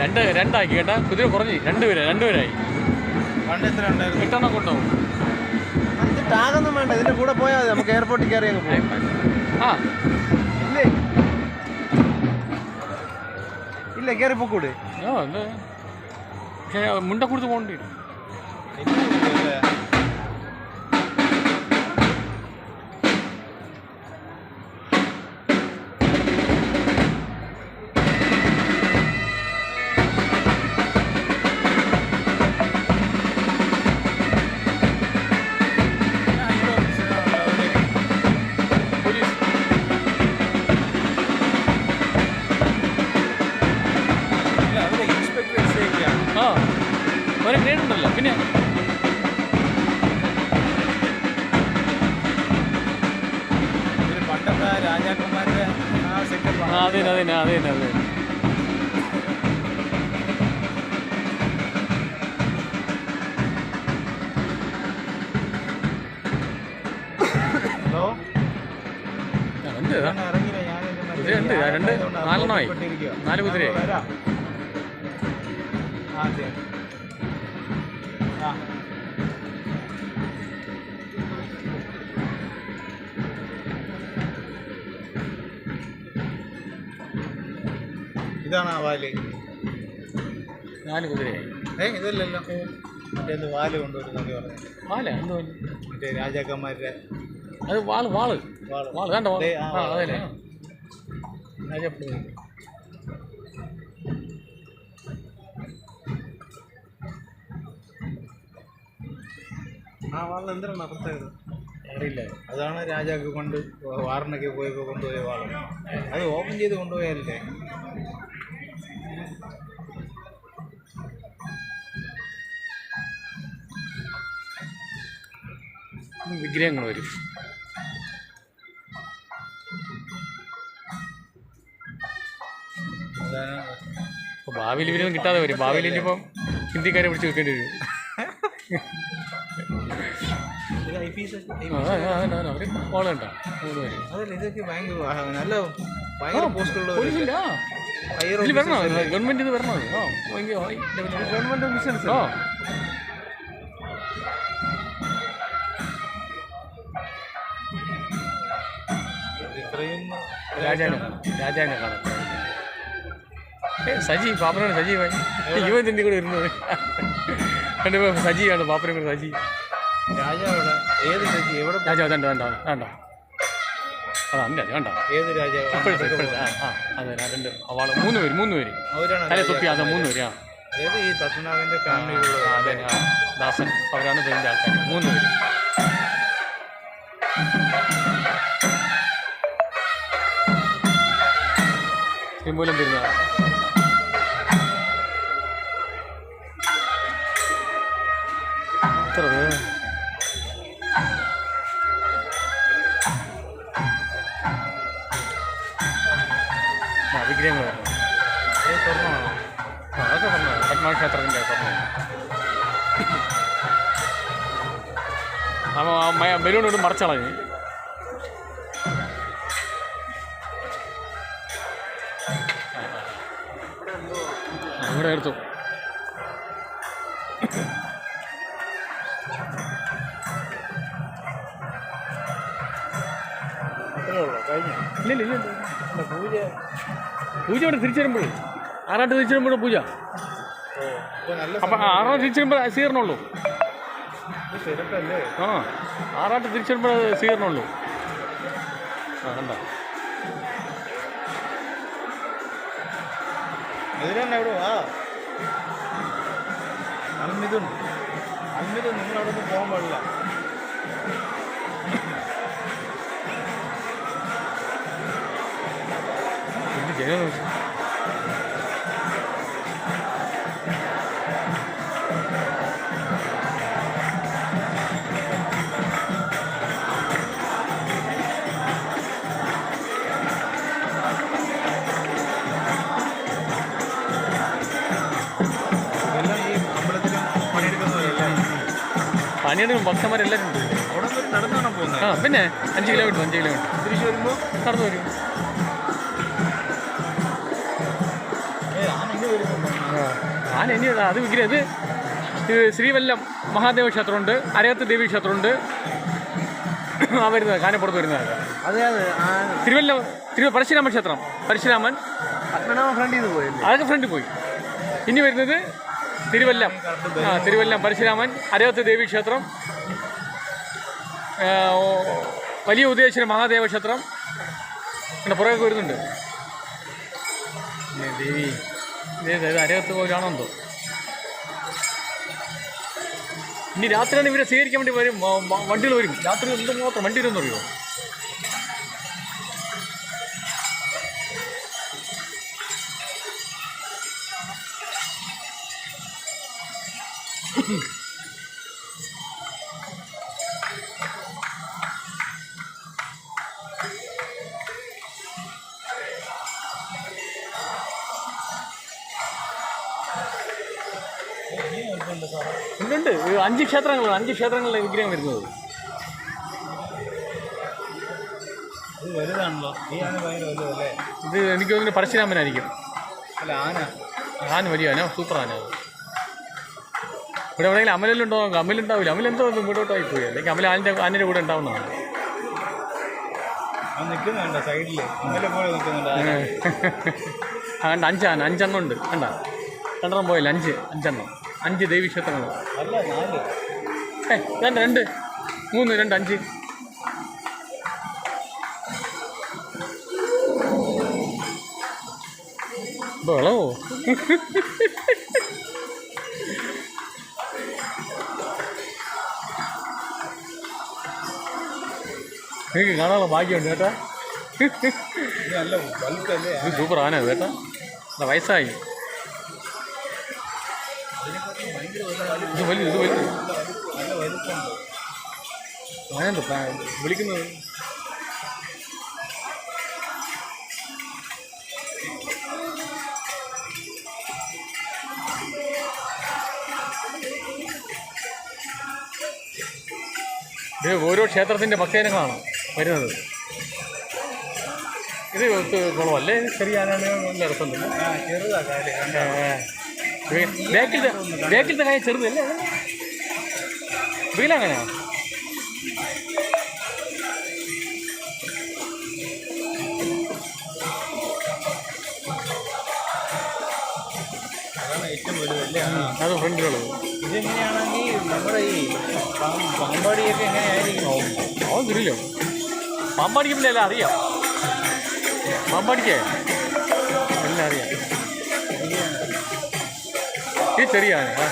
രണ്ട് രണ്ടാക്കി കേട്ടാ? കുതിര കുറഞ്ഞ്. രണ്ട് രണ്ടുപേരായി പണ്ട് എത്ര ഉണ്ടായിരുന്നു? എട്ടെണ്ണം കൊണ്ടുപോകും ഇത് ടാഗൊന്നും വേണ്ട. ഇതിന്റെ കൂടെ പോയാൽ നമുക്ക് എയർപോർട്ടിൽ കയറി അങ്ങ് പോകാം ആ. ഇല്ല കയറി പോക്കൂടെ ആ എന്ത് പക്ഷേ മുണ്ട കൊടുത്ത് പോകേണ്ടി ആ സെറ്റപ്പ് ആ അതെ ഹലോ രണ്ട് നാലെണ്ണമായി. നാല് കുതിരയായി വരാം. ആ ഇതാണ് ആ വാൽ. നാല് കുതിരയായി ഏ ഇതല്ലല്ലോ. മറ്റേ അത് വാൽ കൊണ്ടുവരുന്നൊക്കെ പറഞ്ഞു വാല? എന്തോ മറ്റേ രാജാക്കന്മാരുടെ അത് വാൾ വാൾ. വാൾ. വാൾ കണ്ടോ ദേ, ആ, വാളിന് എന്തിനാണ് പ്രത്യേകത? അറിയില്ല. അതാണ് രാജാക്ക് കൊണ്ട് വാറിനൊക്കെ പോയപ്പോൾ കൊണ്ടുപോയ വാൾ. അത് ഓപ്പൺ ചെയ്ത് കൊണ്ടുപോയാലേ വിഗ്രഹങ്ങൾ വരും. അപ്പോൾ ഭാവിയിൽ ഇവരൊന്നും കിട്ടാതെ വരും. ഭാവിയിൽ ഇനിയിപ്പം ഹിന്ദിക്കാരെ പിടിച്ച് വെക്കേണ്ടി വരും. ഇത് ഓ പി എസ് ഗവൺമെന്റ് ആ, ഇത്രയും രാജാനെ രാജാനെ കാണാം സജി പാപ്പനാണ് സജി ഭായി ഇവൻ ഇതിന്റെ കൂടെ ഇരുന്നു കണ്ടിപ്പോ സജിയാണ് പാപ്പനെ കൂടെ സജി. രാജാവിടെ ഏത് സജി എവിടെ രാജാവ് വേണ്ട വേണ്ട വേണ്ട അതാ ഉണ്ട് വേണ്ട. ഏത് രാജാവ് ഇപ്പോഴത്തെ ഇപ്പോഴത്തെ ആ ആ അതെ രണ്ട് വാൾ മൂന്ന് പേര് മൂന്ന് പേര്. തല തൊപ്പി അതെ മൂന്ന് പേര് ആ. ഏത് ഈ പത്മനാഭന്റെ ആ, ഫാമിലിയിലുള്ള അതെ ദാസൻ അവരാണ് ഇതിന്റെ ആൾക്കാർ മൂന്ന് പേര്. ശ്രീമൂലം തിരുനാൾ എത്ര പേര്? ആ വിഗ്രഹങ്ങൾ വരണം ഏത് സ്വർണമാണോ ആ, അതൊക്കെ പറഞ്ഞു പത്മക്ഷേത്രത്തിന്റെ സ്വർണം അപ്പോൾ ആ മയ ബലൂൺ കൊണ്ട് മറച്ചളഞ്ഞ് ഇവിടെ എടുത്തു ഇല്ല ഇല്ല. പൂജ പൂജ ഇവിടെ തിരിച്ചു വരുമ്പോഴേ? ആറാട്ട് തിരിച്ചു വരുമ്പോഴേ പൂജ? അപ്പൊ ആറാട്ട് തിരിച്ചു വരുമ്പോൾ സ്വീകരണമുള്ളൂ. ആ ആറാട്ട് തിരിച്ചു വരുമ്പോൾ സ്വീകരണമുള്ളൂ. ആ കണ്ട? എതിരന്നെ എവിടെ വാ. അൽമിതുൻ അൽമിത് നിങ്ങൾ അവിടെ നിന്ന് പോകാൻ പാടില്ല. ചെയ്യണം? കാണിയാടും ഭക്തന്മാരെല്ലാവരും ഉണ്ട്. ആ പിന്നെ അഞ്ച് കിലോമീറ്റർ അഞ്ച് കിലോമീറ്റർ. തിരിച്ചു വരുമ്പോൾ നടന്നു വരും. ഞാൻ ഇനി അത് വിഗ്രഹം ഇത് ശ്രീവല്ലം മഹാദേവ ക്ഷേത്രമുണ്ട് അരയത്ത് ദേവി ക്ഷേത്രമുണ്ട്. ആ വരുന്നത് കാനപ്പുറത്ത് വരുന്നത്. തിരുവല്ലം തിരു പരശുരാമ ക്ഷേത്രം പരശുരാമൻ. അതൊക്കെ ഫ്രണ്ടിൽ പോയി. ഇനി വരുന്നത് തിരുവല്ലം. ആ തിരുവല്ലം. പരശുരാമൻ അരവത്ത് ദേവി ക്ഷേത്രം. വലിയ ഉദ്ദേശിച്ച മഹാദേവ ക്ഷേത്രം. പിന്നെ പുറകെ വരുന്നുണ്ട്. ദേവി. ദേവി അരവത്ത് പോലാണോ എന്തോ? ഇനി രാത്രിയാണ് ഇവരെ സ്വീകരിക്കാൻ വേണ്ടി വരും. വണ്ടികൾ വരും. രാത്രി എന്തുമാത്രം വണ്ടി വരുമെന്ന് ഉണ്ട് അഞ്ച് ക്ഷേത്രങ്ങളാണ് അഞ്ച് ക്ഷേത്രങ്ങളിലെ വിഗ്രഹം വരുന്നത്. ഇത് എനിക്ക് തോന്നുന്നു പരശുരാമനായിരിക്കും. അല്ല ആന. ആന വലിയ ആന സൂപ്പർ ആന. ഇവിടെ എവിടെയെങ്കിലും അമലെല്ലാം ഉണ്ടോ അമലുണ്ടാവില്ല അമലെന്തോ എന്തോ ഇങ്ങോട്ടോട്ടായി പോയി. അല്ലെങ്കിൽ അമല ആനിന്റെ ആനിന്റെ കൂടെ ഉണ്ടാവുന്നതാണ് അങ്ങനെ അഞ്ചാണ് സൈഡിൽ ഇന്നലെ പോലെ നിൽക്കുന്നുണ്ട് അഞ്ചാന അഞ്ചെണ്ണം ഉണ്ട്. കണ്ട? രണ്ടെണ്ണം പോയില്ല. അഞ്ച്. അഞ്ചെണ്ണം. അഞ്ച് ദേവീക്ഷേത്രങ്ങൾ. അല്ല നാല്. ഏ രണ്ട് രണ്ട്. മൂന്ന് രണ്ട് അഞ്ച്. ബളവോ നിങ്ങൾക്ക് കാണാനുള്ള ഭാഗ്യമുണ്ട് കേട്ടാ. ഇത് സൂപ്പർ ആന കേട്ടാ. വയസ്സായി. ഇത് വലിയ ഇത് വലിയ വിളിക്കുന്നത്? ഇത് ഓരോ ക്ഷേത്രത്തിന്റെ ഭക്തജനങ്ങളാണ്. വരുന്നത്. ഇത് കുളമല്ലേ ചെറിയ ആനയാണ് നല്ല രസമുണ്ട് ആ ചെറുതാ കാൽ ബാക്കിലത്തെ ബാക്കിലത്തെ കായ ചെറുതല്ലേ? വീലങ്ങനെയാ അത് ഫ്രണ്ടിലുള്ളത്. ഇതെങ്ങനെയാണെങ്കിൽ നമ്മുടെ ഈ പാമ്പാടിയൊക്കെ എങ്ങനെയായിരിക്കും? അവൻ തിരില്ലോ പാമ്പാടിക്കുമ്പോൾ എല്ലാം അറിയാം? പാമ്പാടിക്കേ എല്ലാം അറിയാം. ഈ ചെറിയ ആന ആ.